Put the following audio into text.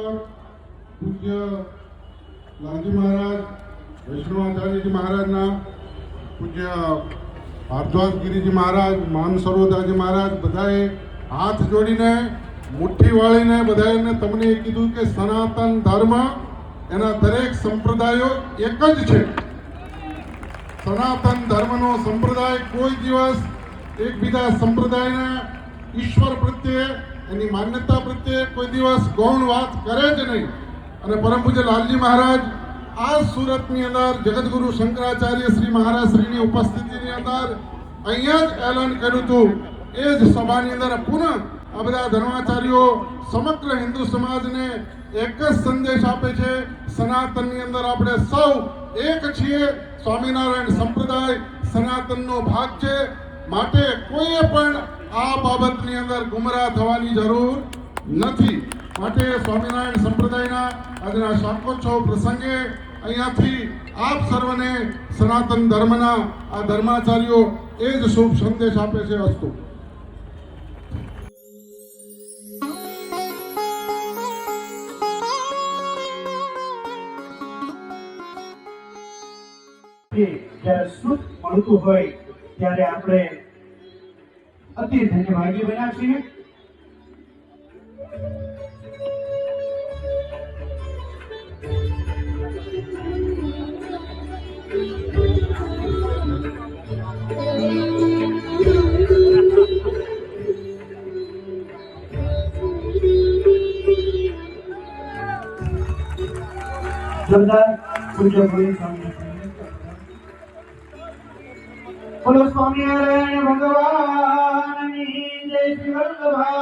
પર પૂજ્ય લાલજી મહારાજ, વૈષ્ણવ આચાર્યજી મહારાજના, પૂજ્ય ભારદ્વાજગીરીજી મહારાજ માન સર્વદાજી મહારાજ, બધાએ હાથ જોડીને, મુઠ્ઠી વાળીને બધાએ તમને એ કીધું કે સનાતન ધર્મ એના દરેક સંપ્રદાયો એક જ છે. સનાતન ધર્મનો સંપ્રદાય કોઈ દિવસ એકબીજા સંપ્રદાયના ઈશ્વર પ્રત્યે એની માન્યતા પ્રત્યે કોઈ દિવસ ગૌણ વાત કરે જ નહીં. અને પરમ પૂજ્ય લાલજી મહારાજ આ સુરતની અંદર જગતગુરુ શંકરાચાર્ય શ્રી મહારાજ શ્રીની ઉપસ્થિતિની અંદર અહીંયા જ એલાન કર્યું હતું. એ જ સભાની અંદર પુનઃ આ બધા ધર્માચાર્યો સમગ્ર હિન્દુ સમાજને એક જ સંદેશ આપે છે. સનાતનની અંદર આપણે સૌ એક છીએ. સ્વામિનારાયણ સંપ્રદાય સનાતનનો ભાગ છે. માટે કોઈએ પણ આ બાબતની અંદર ગુમરાહ થવાની જરૂર નથી. માટે સ્વામિનારાયણ સંપ્રદાયના આજના શાકોત્સવ પ્રસંગે અહીંયાથી આપ સર્વને સનાતન ધર્મના આ ધર્માચાર્યો એ જ શુભ સંદેશ આપે છે અસ્તુ. જ્યારે સુખ મળતું હોય, ત્યારે આપણે અતિ ધન્યભાગી બન્યા છીએ જોરદાર સ્વામી બોલો સ્વામિનારાયણ ભગવાનની করবে ভাই।